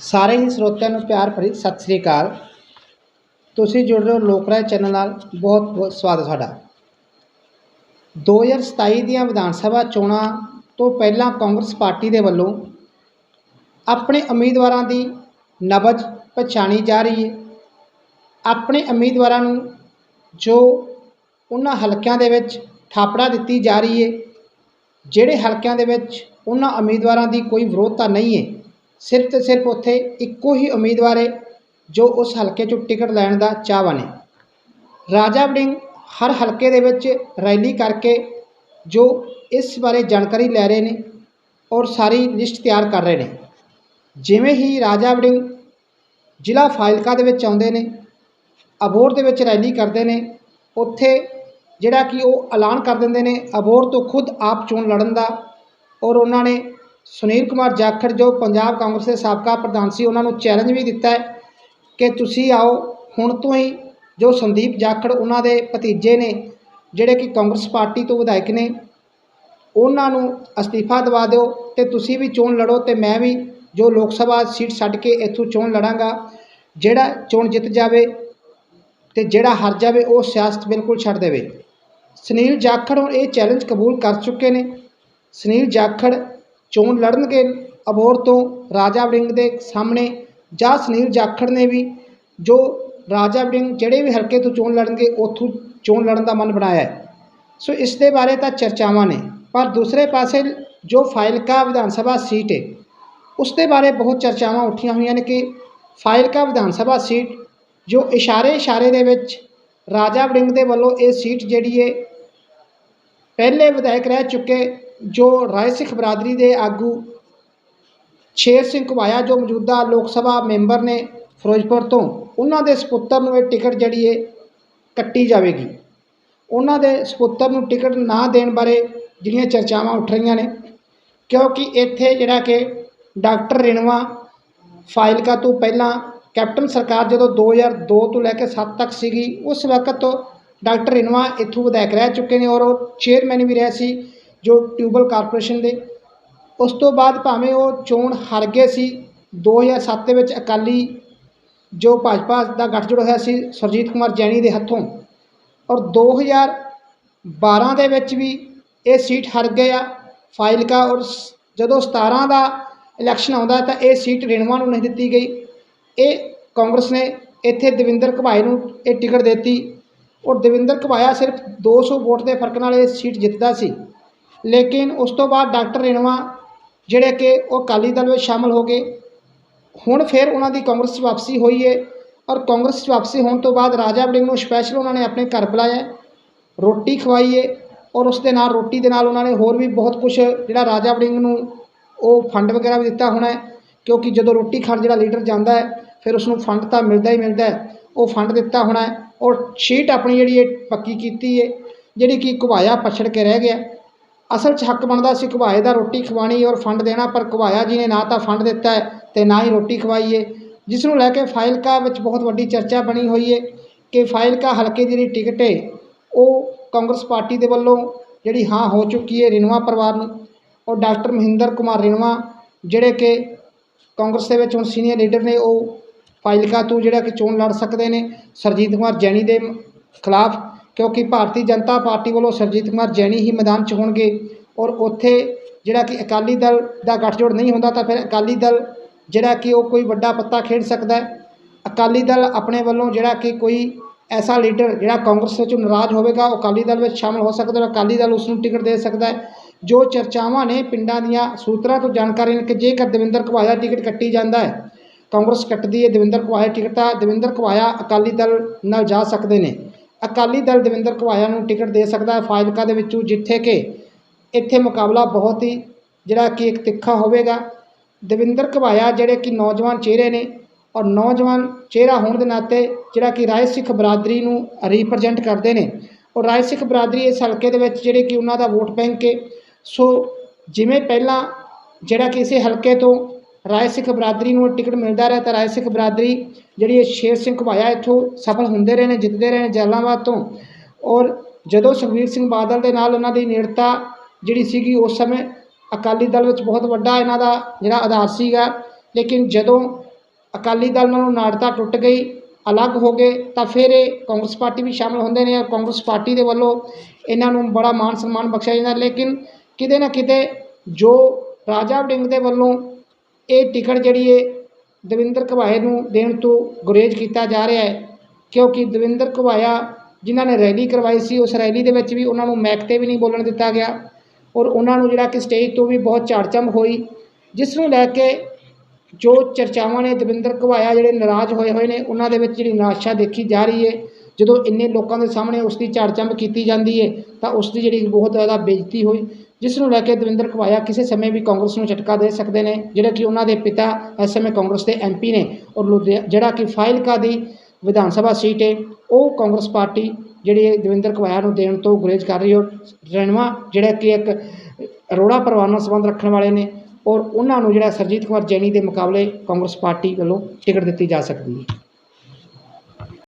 ਸਾਰੇ ਹੀ ਸਰੋਤਿਆਂ ਨੂੰ ਪਿਆਰ ਭਰੀ ਸਤਿ ਸ੍ਰੀ ਅਕਾਲ। ਤੁਸੀਂ ਜੁੜ ਰਹੇ ਹੋ ਲੋਕ ਰਾਏ ਚੈਨਲ ਨਾਲ। ਬਹੁਤ ਬਹੁਤ ਸਵਾਗਤ ਹੈ ਤੁਹਾਡਾ। 2027 ਦੀਆਂ ਵਿਧਾਨ ਸਭਾ ਚੋਣਾਂ ਤੋਂ ਪਹਿਲਾਂ ਕਾਂਗਰਸ ਪਾਰਟੀ ਦੇ ਵੱਲੋਂ ਆਪਣੇ ਉਮੀਦਵਾਰਾਂ ਦੀ ਨਬਜ਼ ਪਛਾਣੀ ਜਾ ਰਹੀ ਹੈ। ਆਪਣੇ ਉਮੀਦਵਾਰਾਂ ਨੂੰ ਜੋ ਉਹਨਾਂ ਹਲਕਿਆਂ ਦੇ ਵਿੱਚ ਥਾਪੜਾ ਦਿੱਤੀ ਜਾ ਰਹੀ ਹੈ, ਜਿਹੜੇ ਹਲਕਿਆਂ ਦੇ ਵਿੱਚ ਉਹਨਾਂ ਉਮੀਦਵਾਰਾਂ ਦੀ ਕੋਈ ਵਿਰੋਧਤਾ ਨਹੀਂ ਹੈ ਸਿਰਫ ਤੇ ਸਿਰਫ ਉੱਥੇ ਇੱਕੋ ਹੀ ਉਮੀਦਵਾਰ ਹੈ ਜੋ ਉਸ ਹਲਕੇ 'ਚੋਂ ਟਿਕਟ ਲੈਣ ਦਾ ਚਾਹਵਾਨ ਹੈ। ਰਾਜਾ ਵੜਿੰਗ ਹਰ ਹਲਕੇ ਦੇ ਵਿੱਚ ਰੈਲੀ ਕਰਕੇ ਜੋ ਇਸ ਬਾਰੇ ਜਾਣਕਾਰੀ ਲੈ ਰਹੇ ਨੇ ਔਰ ਸਾਰੀ ਲਿਸਟ ਤਿਆਰ ਕਰ ਰਹੇ ਨੇ। ਜਿਵੇਂ ਹੀ ਰਾਜਾ ਵੜਿੰਗ ਜ਼ਿਲ੍ਹਾ ਫਾਜ਼ਿਲਕਾ ਦੇ ਵਿੱਚ ਆਉਂਦੇ ਨੇ ਅਬੋਰ ਦੇ ਵਿੱਚ ਰੈਲੀ ਕਰਦੇ ਨੇ, ਉੱਥੇ ਜਿਹੜਾ ਕਿ ਉਹ ਐਲਾਨ ਕਰ ਦਿੰਦੇ ਨੇ, ਅਬੋਹਰ ਤੋਂ ਖੁਦ ਆਪ ਚੋਣ ਲੜਨ ਦਾ ਔਰ ਉਹਨਾਂ ਨੇ ਸੁਨੀਲ ਕੁਮਾਰ ਜਾਖੜ, ਜੋ ਪੰਜਾਬ ਕਾਂਗਰਸ ਦੇ ਸਾਬਕਾ ਪ੍ਰਧਾਨ ਸੀ, ਉਹਨਾਂ ਨੂੰ ਚੈਲੰਜ ਵੀ ਦਿੱਤਾ ਹੈ ਕਿ ਤੁਸੀਂ ਆਓ, ਹੁਣ ਤੋਂ ਹੀ ਜੋ ਸੰਦੀਪ ਜਾਖੜ ਉਹਨਾਂ ਦੇ ਭਤੀਜੇ ਨੇ, ਜਿਹੜੇ ਕਿ ਕਾਂਗਰਸ ਪਾਰਟੀ ਤੋਂ ਵਿਧਾਇਕ ਨੇ, ਉਹਨਾਂ ਨੂੰ ਅਸਤੀਫਾ ਦਵਾ ਦਿਓ ਤੇ ਤੁਸੀਂ ਵੀ ਚੋਣ ਲੜੋ ਤੇ ਮੈਂ ਵੀ ਜੋ ਲੋਕ ਸਭਾ ਸੀਟ ਛੱਡ ਕੇ ਇੱਥੋਂ ਚੋਣ ਲੜਾਂਗਾ। ਜਿਹੜਾ ਚੋਣ ਜਿੱਤ ਜਾਵੇ ਤੇ ਜਿਹੜਾ ਹਾਰ ਜਾਵੇ, ਉਹ ਸਿਆਸਤ ਬਿਲਕੁਲ ਛੱਡ ਦੇਵੇ। ਸੁਨੀਲ ਜਾਖੜ ਹੁਣ ਇਹ ਚੈਲੰਜ ਕਬੂਲ ਕਰ ਚੁੱਕੇ ਨੇ। ਸੁਨੀਲ ਜਾਖੜ ਚੋਣ ਲੜਨਗੇ। ਅਬੋਰ ਤੋਂ ਰਾਜਾ ਵੜਿੰਗ ਦੇ ਸਾਹਮਣੇ ਜਾਂ ਸੁਨੀਲ ਜਾਖੜ ਨੇ ਵੀ ਜੋ ਰਾਜਾ ਵੜਿੰਗ ਜਿਹੜੇ ਵੀ ਹਲਕੇ ਤੋਂ ਚੋਣ ਲੜਨਗੇ, ਉੱਥੋਂ ਚੋਣ ਲੜਨ ਦਾ ਮਨ ਬਣਾਇਆ ਹੈ। ਸੋ ਇਸ ਦੇ ਬਾਰੇ ਤਾਂ ਚਰਚਾਵਾਂ ਨੇ, ਪਰ ਦੂਸਰੇ ਪਾਸੇ ਜੋ ਫਾਇਲਕਾ ਵਿਧਾਨ ਸਭਾ ਸੀਟ ਹੈ, ਉਸ ਦੇ ਬਾਰੇ ਬਹੁਤ ਚਰਚਾਵਾਂ ਉੱਠੀਆਂ ਹੋਈਆਂ ਨੇ ਕਿ ਫਾਇਲਕਾ ਵਿਧਾਨ ਸਭਾ ਸੀਟ ਜੋ ਇਸ਼ਾਰੇ ਇਸ਼ਾਰੇ ਦੇ ਵਿੱਚ ਰਾਜਾ ਵੜਿੰਗ ਦੇ ਵੱਲੋਂ ਇਹ ਸੀਟ ਜਿਹੜੀ ਹੈ, ਪਹਿਲੇ ਵਿਧਾਇਕ ਰਹਿ ਚੁੱਕੇ ਜੋ ਰਾਏ ਸਿੱਖ ਬਰਾਦਰੀ ਦੇ ਆਗੂ ਸ਼ੇਰ ਸਿੰਘ ਘੁਬਾਇਆ ਜੋ ਮੌਜੂਦਾ ਲੋਕ ਸਭਾ ਮੈਂਬਰ ਨੇ ਫਿਰੋਜ਼ਪੁਰ ਤੋਂ, ਉਹਨਾਂ ਦੇ ਸਪੁੱਤਰ ਨੂੰ ਇਹ ਟਿਕਟ ਜਿਹੜੀ ਹੈ ਕੱਟੀ ਜਾਵੇਗੀ। ਉਹਨਾਂ ਦੇ ਸਪੁੱਤਰ ਨੂੰ ਟਿਕਟ ਨਾ ਦੇਣ ਬਾਰੇ ਜਿਹੜੀਆਂ ਚਰਚਾਵਾਂ ਉੱਠ ਰਹੀਆਂ ਨੇ, ਕਿਉਂਕਿ ਇੱਥੇ ਜਿਹੜਾ ਕਿ ਡਾਕਟਰ ਰਿਣਵਾ ਫਾਜ਼ਿਲਕਾ ਤੋਂ ਪਹਿਲਾਂ ਕੈਪਟਨ ਸਰਕਾਰ ਜਦੋਂ 2002 ਤੋਂ ਲੈ ਕੇ 7 ਤੱਕ ਸੀਗੀ, ਉਸ ਵਕਤ ਡਾਕਟਰ ਰਿਣਵਾ ਇੱਥੋਂ ਵਿਧਾਇਕ ਰਹਿ ਚੁੱਕੇ ਨੇ ਔਰ ਉਹ ਚੇਅਰਮੈਨ ਵੀ ਰਹੇ ਸੀ। ਜੋ ਟਿਊਬਲ ਕਾਰਪੋਰੇਸ਼ਨ ਦੇ। ਉਸ ਤੋਂ ਬਾਅਦ ਭਾਵੇਂ ਉਹ ਚੋਣ ਹਾਰ ਗਏ ਸੀ 2007 ਦੇ ਵਿੱਚ ਅਕਾਲੀ ਜੋ ਭਾਜਪਾ ਦਾ ਗੱਠਜੋੜ ਹੋਇਆ ਸੀ, ਸਰਜੀਤ ਕੁਮਾਰ ਜੈਣੀ ਦੇ ਹੱਥੋਂ। ਔਰ 2012 ਦੇ ਵਿੱਚ ਵੀ ਇਹ ਸੀਟ ਹਾਰ ਗਏ ਆ ਫਾਜ਼ਿਲਕਾ। ਔਰ ਸ- ਜਦੋਂ 17 ਦਾ ਇਲੈਕਸ਼ਨ ਆਉਂਦਾ ਤਾਂ ਇਹ ਸੀਟ ਰੇਣਵਾ ਨੂੰ ਨਹੀਂ ਦਿੱਤੀ ਗਈ। ਇਹ ਕਾਂਗਰਸ ਨੇ ਇੱਥੇ ਦਵਿੰਦਰ ਘਬਾਏ ਨੂੰ ਇਹ ਟਿਕਟ ਦਿੱਤੀ। ਔਰ ਦਵਿੰਦਰ ਘਬਾਇਆ ਸਿਰਫ 200 ਵੋਟ ਦੇ ਫ਼ਰਕ ਨਾਲ ਇਹ ਸੀਟ ਜਿੱਤਦਾ ਸੀ। ਲੇਕਿਨ ਉਸ ਤੋਂ ਬਾਅਦ ਡਾਕਟਰ ਰੇਣਵਾ ਜਿਹੜੇ ਕਿ ਉਹ ਅਕਾਲੀ ਦਲ ਵਿੱਚ ਸ਼ਾਮਲ ਹੋ ਗਏ, ਹੁਣ ਫਿਰ ਉਹਨਾਂ ਦੀ ਕਾਂਗਰਸ 'ਚ ਵਾਪਸੀ ਹੋਈ ਹੈ ਔਰ ਕਾਂਗਰਸ 'ਚ ਵਾਪਸੀ ਹੋਣ ਤੋਂ ਬਾਅਦ ਰਾਜਾ ਵੜਿੰਗ ਨੂੰ ਸਪੈਸ਼ਲ ਉਹਨਾਂ ਨੇ ਆਪਣੇ ਘਰ ਬੁਲਾਇਆ ਰੋਟੀ ਖਵਾਈ ਹੈ ਔਰ ਉਸ ਦੇ ਨਾਲ ਰੋਟੀ ਦੇ ਨਾਲ ਉਹਨਾਂ ਨੇ ਹੋਰ ਵੀ ਬਹੁਤ ਕੁਝ ਜਿਹੜਾ ਰਾਜਾ ਵੜਿੰਗ ਨੂੰ ਉਹ ਫੰਡ ਵਗੈਰਾ ਵੀ ਦਿੱਤਾ ਹੋਣਾ ਕਿਉਂਕਿ ਜਦੋਂ ਰੋਟੀ ਖਾਣ ਜਿਹੜਾ ਲੀਡਰ ਜਾਂਦਾ ਹੈ, ਫਿਰ ਉਸ ਨੂੰ ਫੰਡ ਤਾਂ ਮਿਲਦਾ ਹੀ ਮਿਲਦਾ ਉਹ ਫੰਡ ਦਿੱਤਾ ਹੋਣਾ ਔਰ ਸ਼ੀਟ ਆਪਣੀ ਜਿਹੜੀ ਇਹ ਪੱਕੀ ਕੀਤੀ ਹੈ, ਜਿਹੜੀ ਕਿ ਘੁਵਾਇਆ ਪਛੜ ਕੇ ਰਹਿ ਗਿਆ ਅਸਲ 'ਚ ਹੱਕ ਬਣਦਾ ਸੀ ਘੁਬਾਏ ਦਾ ਰੋਟੀ ਖਵਾਣੀ ਔਰ ਫੰਡ ਦੇਣਾ, ਪਰ ਘੁਬਾਇਆ ਜੀ ਨੇ ਨਾ ਤਾਂ ਫੰਡ ਦਿੱਤਾ ਹੈ ਤੇ ਨਾ ਹੀ ਰੋਟੀ ਖਵਾਈਏ। ਜਿਸ ਨੂੰ ਲੈ ਕੇ ਫਾਜ਼ਿਲਕਾ ਵਿੱਚ ਬਹੁਤ ਵੱਡੀ ਚਰਚਾ ਬਣੀ ਹੋਈ ਹੈ ਕਿ ਫਾਜ਼ਿਲਕਾ ਹਲਕੇ ਦੀ ਜਿਹੜੀ ਟਿਕਟ ਹੈ ਉਹ ਕਾਂਗਰਸ ਪਾਰਟੀ ਦੇ ਵੱਲੋਂ ਜਿਹੜੀ ਹਾਂ ਹੋ ਚੁੱਕੀ ਹੈ ਰਿਨਵਾ ਪਰਿਵਾਰ ਨੂੰ ਔਰ ਡਾਕਟਰ ਮਹਿੰਦਰ ਕੁਮਾਰ ਰਿਨਵਾ, ਜਿਹੜੇ ਕਿ ਕਾਂਗਰਸ ਦੇ ਵਿੱਚ ਹੁਣ ਸੀਨੀਅਰ ਲੀਡਰ ਨੇ, ਉਹ ਫਾਜ਼ਿਲਕਾ ਤੋਂ ਜਿਹੜਾ ਕਿ ਚੋਣ ਲੜ ਸਕਦੇ ਨੇ, ਸਰਜੀਤ ਕੁਮਾਰ ਜੈਣੀ ਦੇ ਖਿਲਾਫ ਕਿਉਂਕਿ ਭਾਰਤੀ ਜਨਤਾ ਪਾਰਟੀ ਵੱਲੋਂ ਸਰਜੀਤ ਕੁਮਾਰ ਜੈਣੀ ਹੀ ਮੈਦਾਨ 'ਚ ਹੋਣਗੇ ਔਰ ਉੱਥੇ ਜਿਹੜਾ ਕਿ ਅਕਾਲੀ ਦਲ ਦਾ ਗੱਠਜੋੜ ਨਹੀਂ ਹੁੰਦਾ ਤਾਂ ਫਿਰ ਅਕਾਲੀ ਦਲ ਜਿਹੜਾ ਕਿ ਉਹ ਕੋਈ ਵੱਡਾ ਪੱਤਾ ਖੇਡ ਸਕਦਾ ਅਕਾਲੀ ਦਲ ਆਪਣੇ ਵੱਲੋਂ ਜਿਹੜਾ ਕਿ ਕੋਈ ਐਸਾ ਲੀਡਰ ਜਿਹੜਾ ਕਾਂਗਰਸ ਵਿੱਚ ਨਾਰਾਜ਼ ਹੋਵੇਗਾ, ਉਹ ਅਕਾਲੀ ਦਲ ਵਿੱਚ ਸ਼ਾਮਲ ਹੋ ਸਕਦਾ ਹੈ ਅਕਾਲੀ ਦਲ ਉਸ ਨੂੰ ਟਿਕਟ ਦੇ ਸਕਦਾ ਹੈ। ਜੋ ਚਰਚਾਵਾਂ ਨੇ ਪਿੰਡਾਂ ਦੀਆਂ ਸੂਤਰਾਂ ਤੋਂ ਜਾਣਕਾਰੀ ਨੇ ਕਿ ਜੇਕਰ ਦਵਿੰਦਰ ਘੁਬਾਇਆ ਟਿਕਟ ਕੱਟੀ ਜਾਂਦਾ ਹੈ, ਕਾਂਗਰਸ ਕੱਟਦੀ ਹੈ, ਦਵਿੰਦਰ ਘੁਬਾਇਆ ਟਿਕਟ, ਤਾਂ ਦਵਿੰਦਰ ਘੁਬਾਇਆ ਅਕਾਲੀ ਦਲ ਨਾਲ ਜਾ ਸਕਦੇ ਨੇ। ਅਕਾਲੀ ਦਲ ਦਵਿੰਦਰ ਘੁਬਾਇਆ ਨੂੰ ਟਿਕਟ ਦੇ ਸਕਦਾ ਹੈ ਫਾਜ਼ਿਲਕਾ ਦੇ ਵਿੱਚੋਂ, ਜਿੱਥੇ ਕਿ ਇੱਥੇ ਮੁਕਾਬਲਾ ਬਹੁਤ ਹੀ ਜਿਹੜਾ ਕਿ ਇੱਕ ਤਿੱਖਾ ਹੋਵੇਗਾ। ਦਵਿੰਦਰ ਘੁਬਾਇਆ ਜਿਹੜੇ ਕਿ ਨੌਜਵਾਨ ਚਿਹਰੇ ਨੇ ਔਰ ਨੌਜਵਾਨ ਚਿਹਰਾ ਹੋਣ ਦੇ ਨਾਤੇ ਜਿਹੜਾ ਕਿ ਰਾਏ ਸਿੱਖ ਬਰਾਦਰੀ ਨੂੰ ਰਿਪਰੈਜ਼ੈਂਟ ਕਰਦੇ ਨੇ। ਔਰ ਰਾਏ ਸਿੱਖ ਬਰਾਦਰੀ ਇਸ ਹਲਕੇ ਦੇ ਵਿੱਚ ਜਿਹੜੇ ਕਿ ਉਹਨਾਂ ਦਾ ਵੋਟ ਬੈਂਕ ਹੈ। ਸੋ ਜਿਵੇਂ ਪਹਿਲਾਂ ਜਿਹੜਾ ਕਿ ਇਸੇ ਹਲਕੇ ਤੋਂ ਰਾਏ ਸਿੱਖ ਬਰਾਦਰੀ ਨੂੰ ਟਿਕਟ ਮਿਲਦਾ ਰਿਹਾ ਤਾਂ ਰਾਏ ਸਿੱਖ ਬਰਾਦਰੀ ਜਿਹੜੀ ਹੈ ਸ਼ੇਰ ਸਿੰਘ ਘੁਬਾਇਆ ਇੱਥੋਂ ਸਫਲ ਹੁੰਦੇ ਰਹੇ ਨੇ, ਜਿੱਤਦੇ ਰਹੇ ਨੇ ਜਲਾਲਾਬਾਦ ਤੋਂ। ਔਰ ਜਦੋਂ ਸੁਖਬੀਰ ਸਿੰਘ ਬਾਦਲ ਦੇ ਨਾਲ ਉਹਨਾਂ ਦੀ ਨੇੜਤਾ ਜਿਹੜੀ ਸੀਗੀ ਉਸ ਸਮੇਂ ਅਕਾਲੀ ਦਲ ਵਿੱਚ ਬਹੁਤ ਵੱਡਾ ਇਹਨਾਂ ਦਾ ਜਿਹੜਾ ਆਧਾਰ ਸੀਗਾ, ਲੇਕਿਨ ਜਦੋਂ ਅਕਾਲੀ ਦਲ ਨਾਲੋਂ ਨਾੜਤਾ ਟੁੱਟ ਗਈ, ਅਲੱਗ ਹੋ ਗਏ, ਤਾਂ ਫਿਰ ਇਹ ਕਾਂਗਰਸ ਪਾਰਟੀ ਵੀ ਸ਼ਾਮਲ ਹੁੰਦੇ ਨੇ ਕਾਂਗਰਸ ਪਾਰਟੀ ਦੇ ਵੱਲੋਂ ਇਹਨਾਂ ਨੂੰ ਬੜਾ ਮਾਣ ਸਨਮਾਨ ਬਖਸ਼ਿਆ ਜਾਂਦਾ। ਲੇਕਿਨ ਕਿਤੇ ਨਾ ਕਿਤੇ ਜੋ ਰਾਜਾ ਵੜਿੰਗ ਦੇ ਵੱਲੋਂ ਇਹ ਟਿਕਟ ਜਿਹੜੀ ਹੈ ਦਵਿੰਦਰ ਘਵਾਏ ਨੂੰ ਦੇਣ ਤੋਂ ਗੁਰੇਜ਼ ਕੀਤਾ ਜਾ ਰਿਹਾ ਹੈ, ਕਿਉਂਕਿ ਦਵਿੰਦਰ ਘਵਾਇਆ ਜਿਨ੍ਹਾਂ ਨੇ ਰੈਲੀ ਕਰਵਾਈ ਸੀ, ਉਸ ਰੈਲੀ ਦੇ ਵਿੱਚ ਵੀ ਉਹਨਾਂ ਨੂੰ ਮੈਕ 'ਤੇ ਵੀ ਨਹੀਂ ਬੋਲਣ ਦਿੱਤਾ ਗਿਆ ਔਰ ਉਹਨਾਂ ਨੂੰ ਜਿਹੜਾ ਕਿ ਸਟੇਜ ਤੋਂ ਵੀ ਬਹੁਤ ਝਾੜਚਮ ਹੋਈ, ਜਿਸ ਨੂੰ ਲੈ ਕੇ ਜੋ ਚਰਚਾਵਾਂ ਨੇ ਦਵਿੰਦਰ ਘਵਾਇਆ ਜਿਹੜੇ ਨਾਰਾਜ਼ ਹੋਏ ਹੋਏ ਨੇ, ਉਹਨਾਂ ਦੇ ਵਿੱਚ ਜਿਹੜੀ ਨਿਰਾਸ਼ਾ ਦੇਖੀ ਜਾ ਰਹੀ ਹੈ, ਜਦੋਂ ਇੰਨੇ ਲੋਕਾਂ ਦੇ ਸਾਹਮਣੇ ਉਸ ਦੀ ਝਾੜਚੰਬ ਕੀਤੀ ਜਾਂਦੀ ਹੈ, ਤਾਂ ਉਸ ਦੀ ਜਿਹੜੀ ਬਹੁਤ ਜ਼ਿਆਦਾ ਬੇਇੱਜ਼ਤੀ ਹੋਈ ਜਿਸ ਨੂੰ ਲੈ ਕੇ ਦਵਿੰਦਰ ਘਵਾਇਆ ਕਿਸੇ ਸਮੇਂ ਵੀ ਕਾਂਗਰਸ ਨੂੰ ਝਟਕਾ ਦੇ ਸਕਦੇ ਨੇ, ਜਿਹੜੇ ਕਿ ਉਹਨਾਂ ਦੇ ਪਿਤਾ ਇਸ ਸਮੇਂ ਕਾਂਗਰਸ ਦੇ ਐਮਪੀ ਨੇ ਔਰ ਲੁਧਿਆ, ਜਿਹੜਾ ਕਿ ਫਾਇਲਕਾ ਦੀ ਵਿਧਾਨ ਸਭਾ ਸੀਟ ਹੈ ਉਹ ਕਾਂਗਰਸ ਪਾਰਟੀ ਜਿਹੜੀ ਦਵਿੰਦਰ ਘਵਾਇਆ ਨੂੰ ਦੇਣ ਤੋਂ ਗੁਰੇਜ਼ ਕਰ ਰਹੀ ਔਰ ਰਣਵਾ ਜਿਹੜਾ ਕਿ ਇੱਕ ਅਰੋੜਾ ਪਰਿਵਾਰ ਨਾਲ ਸੰਬੰਧ ਰੱਖਣ ਵਾਲੇ ਨੇ ਔਰ ਉਹਨਾਂ ਨੂੰ ਜਿਹੜਾ ਸਰਜੀਤ ਕੁਮਾਰ ਜੈਨੀ ਦੇ ਮੁਕਾਬਲੇ ਕਾਂਗਰਸ ਪਾਰਟੀ ਵੱਲੋਂ ਟਿਕਟ ਦਿੱਤੀ ਜਾ ਸਕਦੀ ਹੈ।